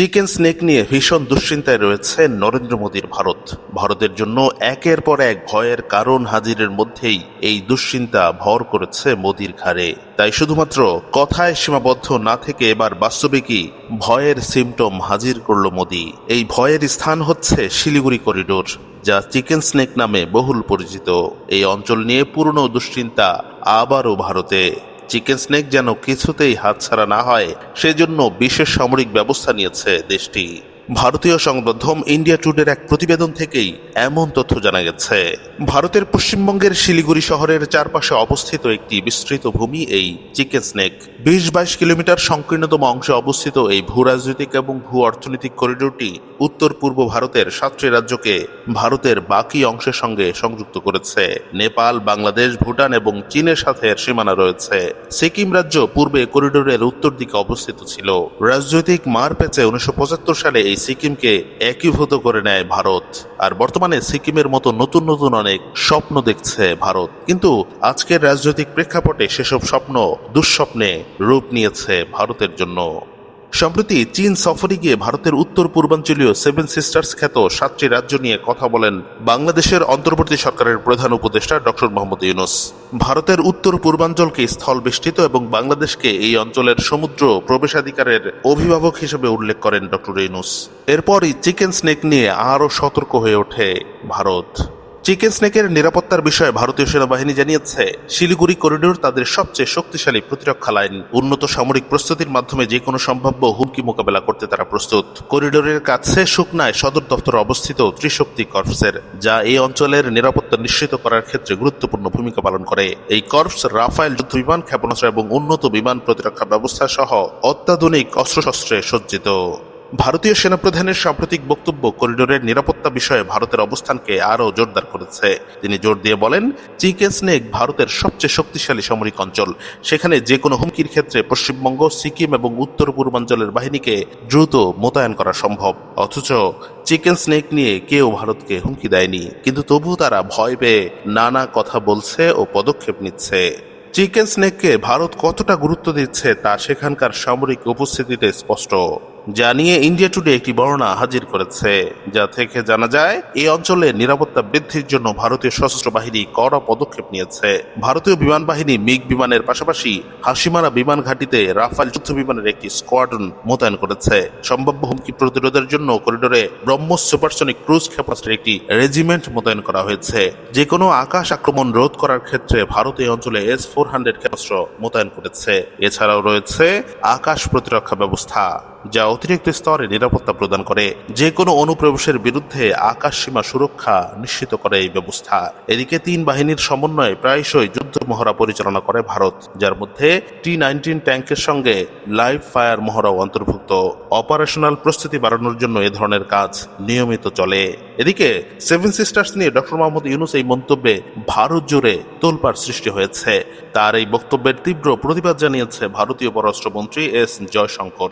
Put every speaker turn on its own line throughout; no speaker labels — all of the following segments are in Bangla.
চিকেন স্নেক নিয়ে ভীষণ দুশ্চিন্তায় রয়েছে নরেন্দ্র মোদীর ভারত। ভারতের জন্য একের পর এক ভয়ের কারণ হাজিরের মধ্যেই এই দুশ্চিন্তা ভর করেছে মোদীর ঘাড়ে। তাই শুধুমাত্র কথায় সীমাবদ্ধ না থেকে এবার বাস্তবিকই ভয়ের সিমটম হাজির করল মোদী। এই ভয়ের স্থান হচ্ছে শিলিগুড়ি করিডোর যা চিকেন স্নেক নামে বহুল পরিচিত। এই অঞ্চল নিয়ে পুরনো দুশ্চিন্তা আবারও ভারতে। চিকেন স্নেক যেন কিছুতেই হাতছাড়া না হয় সেজন্য বিশেষ সামরিক ব্যবস্থা নিয়েছে দেশটি। ভারতীয় সংবাদমাধ্যম ইন্ডিয়া টুডের এক প্রতিবেদন থেকেই এমন তথ্য জানা গেছে। ভারতের পশ্চিমবঙ্গের শিলিগুড়ি শহরের চারপাশে অবস্থিত একটি বিস্তৃত ভূমি, এই চিকেন স্নেক। বিশ বাইশ কিলোমিটার সংকীর্ণতম অংশে অবস্থিত এই ভূ রাজনৈতিক এবং ভূ অর্থনৈতিক করিডোরটি উত্তর পূর্ব ভারতের সাতটি রাজ্যকে ভারতের বাকি অংশের সঙ্গে সংযুক্ত করেছে। নেপাল, বাংলাদেশ, ভুটান এবং চীনের সাথে এর সীমানা রয়েছে। সিকিম রাজ্য পূর্বে করিডোরের উত্তর দিকে অবস্থিত ছিল। রাজনৈতিক মারপ্যাচে উনিশশো সালে এই সিকিমকে একীভূত করে নেয় ভারত। আর বর্তমানে সিকিমের মতো নতুন নতুন অনেক স্বপ্ন দেখছে ভারত। কিন্তু আজকের রাজনৈতিক প্রেক্ষাপটে সেসব স্বপ্ন দুঃস্বপ্নে রূপ নিয়েছে ভারতের জন্য। সম্প্রতি চীন সফরে গিয়ে ভারতের উত্তর পূর্বাঞ্চলীয় সেভেন সিস্টার্স খ্যাত সাতটি রাজ্য নিয়ে কথা বলেন বাংলাদেশের অন্তর্বর্তী সরকারের প্রধান উপদেষ্টা ডক্টর মোহাম্মদ ইউনুস। ভারতের উত্তর পূর্বাঞ্চলকে স্থল বেষ্টিত এবং বাংলাদেশকে এই অঞ্চলের সমুদ্র প্রবেশাধিকারের অভিভাবক হিসেবে উল্লেখ করেন ডক্টর ইউনুস। এরপরই চিকেন স্নেক নিয়ে আরও সতর্ক হয়ে ওঠে ভারত। চিকেন স্নেকের নিরাপত্তার বিষয়ে ভারতীয় সেনাবাহিনী জানিয়েছে, শিলিগুড়ি করিডোর তাদের সবচেয়ে শক্তিশালী প্রতিরক্ষা লাইন। উন্নত সামরিক প্রস্তুতির মাধ্যমে যে কোনো সম্ভাব্য হুমকি মোকাবেলা করতে তারা প্রস্তুত। করিডোরের কাছে শুকনায় সদর দপ্তর অবস্থিত ত্রিশক্তি কর্পসের, যা এই অঞ্চলের নিরাপত্তা নিশ্চিত করার ক্ষেত্রে গুরুত্বপূর্ণ ভূমিকা পালন করে। এই কর্পস, রাফায়েল যুদ্ধ বিমান, ক্ষেপণাস্ত্র এবং উন্নত বিমান প্রতিরক্ষা ব্যবস্থা সহ অত্যাধুনিক অস্ত্রশস্ত্রে সজ্জিত। ভারতীয় সেনাপ্রধানের সাম্প্রতিক বক্তব্য করিডোরের নিরাপত্তা বিষয়ে ভারতের অবস্থানকে আরও জোরদার করেছে। তিনি জোর দিয়ে বলেন চিকেন স্নেক ভারতের সবচেয়ে শক্তিশালী সামরিক অঞ্চল। সেখানে যে কোনো হুমকির ক্ষেত্রে পশ্চিমবঙ্গ, সিকিম এবং উত্তর পূর্বাঞ্চলের বাহিনীকে দ্রুত মোতায়েন করা সম্ভব। অথচ চিকেন স্নেক নিয়ে কেউ ভারতকে হুমকি দেয়নি। কিন্তু তবুও তারা ভয় পেয়ে নানা কথা বলছে ও পদক্ষেপ নিচ্ছে। চিকেন স্নেককে ভারত কতটা গুরুত্ব দিচ্ছে তা সেখানকার সামরিক উপস্থিতিতে স্পষ্ট। জানিয়ে ইন্ডিয়া টুডে একটি বর্ণনা হাজির করেছে। যা থেকে জানা যায়, এই অঞ্চলে নিরাপত্তা বৃদ্ধির জন্য ভারতীয় সশস্ত্র বাহিনী কড়া পদক্ষেপ নিয়েছে। ভারতীয় বিমান বাহিনী মিগ বিমানের পাশাপাশি হাসিমারা বিমান ঘাঁটিতে রাফাল যুদ্ধ বিমানের একটি স্কোয়াড্রন মোতায়েন করেছে। সম্ভাব্য হুমকি প্রতিরোধের জন্য করিডোরে ব্রহ্মোস সুপারসনিক ক্রুজ ক্ষেপণাস্ত্রের একটি রেজিমেন্ট মোতায়েন করা হয়েছে। যে কোনো আকাশ আক্রমণ রোধ করার ক্ষেত্রে ভারত এই অঞ্চলে এস ফোর হান্ড্রেড ক্ষেপণাস্ত্র মোতায়েন করেছে। এছাড়াও রয়েছে আকাশ প্রতিরক্ষা ব্যবস্থা। যা অতিরিক্ত স্তরে নিরাপত্তা প্রদান করে। যে কোনো অনুপ্রবেশের বিরুদ্ধে আকাশ সীমা সুরক্ষা নিশ্চিত করে এই ব্যবস্থা। এদিকে তিন বাহিনীর সমন্বয়ে প্রায়শই যুদ্ধ মহড়া পরিচালনা করে ভারত, যার মধ্যে টি নাইনটিন ট্যাঙ্কের সঙ্গে লাইভ ফায়ার মহড়াও অন্তর্ভুক্ত। অপারেশনাল প্রস্তুতি বাড়ানোর জন্য এ ধরনের কাজ নিয়মিত চলে। এদিকে সেভেন সিস্টার্স নিয়ে ডক্টর মোহাম্মদ ইউনুস এই মন্তব্যে ভারত জুড়ে তোলপাড় সৃষ্টি হয়েছে। তার এই বক্তব্যের তীব্র প্রতিবাদ জানিয়েছে ভারতীয় পররাষ্ট্রমন্ত্রী এস জয়শঙ্কর।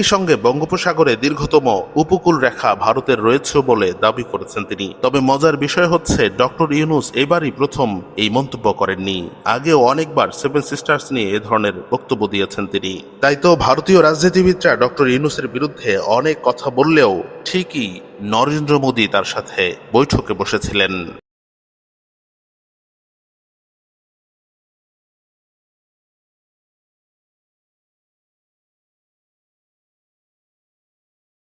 একই সঙ্গে বঙ্গোপসাগরে দীর্ঘতম উপকূল রেখা ভারতের রয়েছে বলে দাবি করেছেন তিনি। তবে মজার বিষয় হচ্ছে, ডক্টর ইউনুস এবারই প্রথম এই মন্তব্য করেননি। আগেও অনেকবার সেভেন সিস্টার্স নিয়ে এ ধরনের বক্তব্য দিয়েছেন তিনি। তাই তো ভারতীয় রাজনীতিবিদরা ডক্টর ইউনুসের বিরুদ্ধে অনেক কথা বললেও ঠিকই নরেন্দ্র মোদী তার সাথে বৈঠকে বসেছিলেন।